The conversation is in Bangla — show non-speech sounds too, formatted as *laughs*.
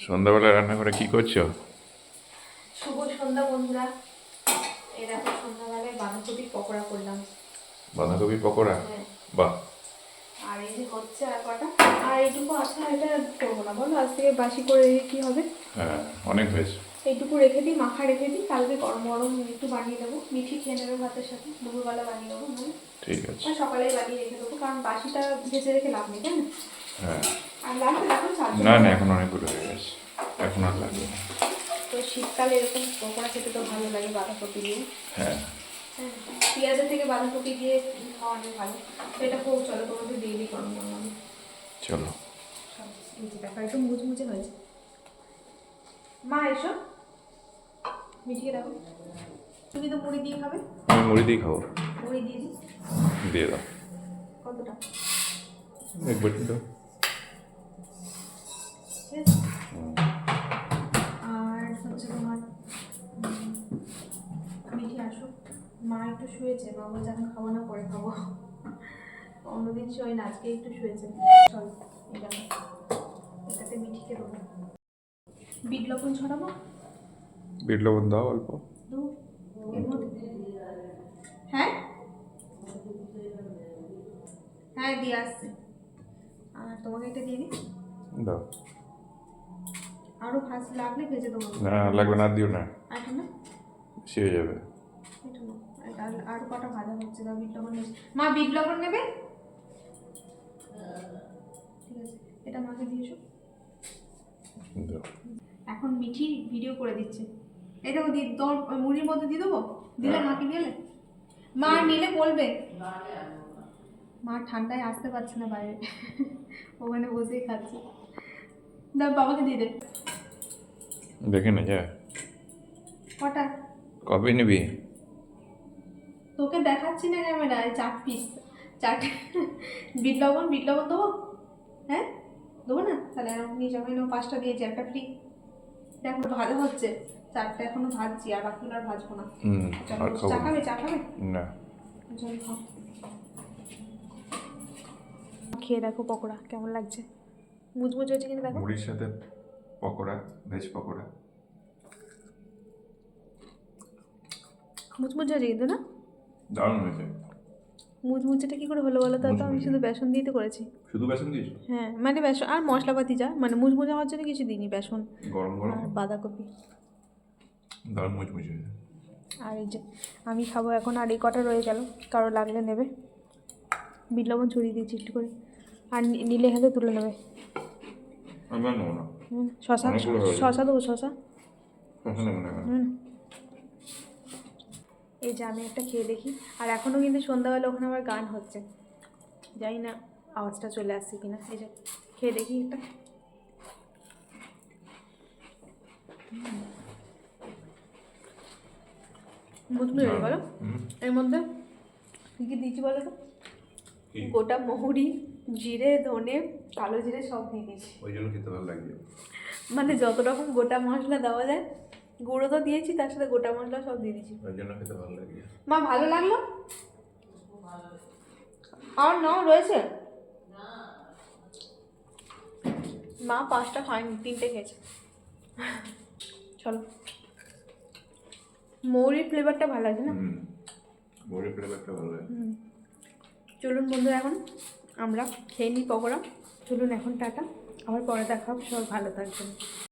সন্ধ্যাবেলা রান্না করে কি করছ? শুভ সন্ধ্যা বন্ধুরা। এই দেখো সন্ধ্যাবেলায় বাঁধাকপির পকোড়া করলাম। বাঁধাকপি পকোড়া? হ্যাঁ। বাহ। আর এই যে হচ্ছে আর কটা? আর এইটুকু আছে এটা করব না। বলো আজ থেকে বাসি করে রেখে কী হবে? হ্যাঁ অনেক হয়েছে। এইটুকু রেখে দিই মাখা রেখে দিই। কালকে গরম গরম একটু বানিয়ে দেবো। মিঠি খেয়ে নেবে ভাতের সাথে। দুপুরবেলা বানিয়ে দেবো মানে। ঠিক আছে। আর সকালেই বানিয়ে রেখে দেবো কারণ বাসিটা ভেজে রেখে লাভ নেই তাই না? হ্যাঁ। আর লাগবে দেখো না না এখন অনেকগুলো হয়ে লাগবে না তো শীতকালে এরকম পকোড়া খেতে তো ভালো লাগে বাঁধাকপি দিয়ে। হ্যাঁ। হ্যাঁ, পেঁয়াজের থেকে বাঁধাকপি দিয়ে খাওয়া অনেক ভালো এটা খুব চলো তোমাকে দিয়ে দিই গরম গরম চলো। দেখো মুচমুচে হয়েছে। মা এসো। মিঠিয়ে রাখো তুমি তো মুড়ি দিয়ে খাবে? আমি মুড়ি দিয়ে খাব। মুড়ি দিয়ে দিই দিয়ে দাও। কতটা? এক বাটি দাও। শুয়েছে মা বলছে এখন খাব না পরে খাব। অন্যদিন শোয় না আজকে একটু শুয়েছে। চল দেখো এটাতে মিঠিকে দেবো বিট লবণ ছড়াবো? বিট লবণ দাও অল্প। হ্যাঁ? হ্যাঁ দিয়ে আসছে। আর তোমাকে এটা দিয়ে দিই? দাও। আরও ভাজ লাগলে ভেজে দেবো। না লাগবে না দিও না। আচ্ছা না? হয়ে যাবে। এটা। এটা আর- আর কটা ভাজা হচ্ছে দাও বিট লবণ মা বিট লবণ নেবে? ঠিক আছে এটা মাকে দিয়েছ এখন মিঠি ভিডিও করে দিচ্ছে। এই দেখো দি তোর মুড়ির মধ্যে দিয়ে দেবো? দিলে মাকে দিলে মা নিলে বলবে। মা ঠান্ডায় আসতে পারছে না বাইরে। ওখানে বসেই খাচ্ছে। দাও বাবাকে দিয়ে দে। দেখে না যা। কটা? কবে নিবি? তোকে দেখাচ্ছি না ক্যামেরায় চার পিস চার *laughs* বিট লবণ বিট লবণ দেবো? হ্যাঁ? দেবো না? তাহলে নিয়ে যাব এরকম পাঁচটা দিয়েছি একটা ফ্রি দেখো ভালো হচ্ছে। চারটা এখনও ভাজছি আর বাকিগুলো আর ভাজবো না। চা না। খাবে চা খাবে? না। খেয়ে দেখো পকোড়া কেমন লাগছে? মুচমুচ হয়েছে কিন্তু দেখো? মুড়ির সাথে পকোড়া ভেজ পকোড়া। মুচমুচ হয়েছে কিন্তু না? দারুণ হয়েছে। মুচমুচেটা কি করে হলো বলো তো? তো আমি শুধু বেসন দিয়ে তো করেছি। শুধু বেসন দিয়েছ? হ্যাঁ মানে বেসন আর মশলাপাতি যা মানে মুচমুচে হওয়ার জন্য কিছু দিইনি বেসন গরম গরম? আর বাঁধাকপি। দারুণ মুচমুচে আর এই যে আমি খাব এখন আর এই কটা রয়ে গেল কারও লাগলে নেবে। বিট লবণ ছড়িয়ে দিয়েছি একটু করে। আর নিলে হাতে তুলে নেবে। শশা হয়ে। শশা দেবো শশা। শশা নেব না হুম। এই যে আমি একটা খেয়ে দেখি। আর এখনও কিন্তু সন্ধ্যাবেলা ওখানে আমার গান হচ্ছে। জানি না আওয়াজটা চলে আসছে কিনা। এই যে খেয়ে দেখি একটা। মুচমুচে বলো। এর মধ্যে কী কী দিয়েছি বলো তো? গোটা মহুরি জিরে ধনে কালো জিরে সব দিয়ে দিয়েছি ওই জন্য খেতে ভালো লাগছে মানে যত রকম গোটা মশলা দেওয়া যায় গুঁড়ো তো দিয়েছি তার সাথে গোটা মশলা সব দিয়ে দিয়েছি। ওই জন্য খেতে ভালো লাগছে মা ভালো লাগল? আর নাও রয়েছে। মা পাঁচটা খায়নি তিনটে খেয়েছে। চলো। মৌরির ফ্লেভারটা ভালো আছে না? বড়ি ফ্লেভারটা ভালো লাগে। চলুন বন্ধুরা এখন আমরা খেয়ে নিই পকোড়া। চলুন এখন টাটা। আবার পরে দেখা হবে সবাই ভালো থাকবেন।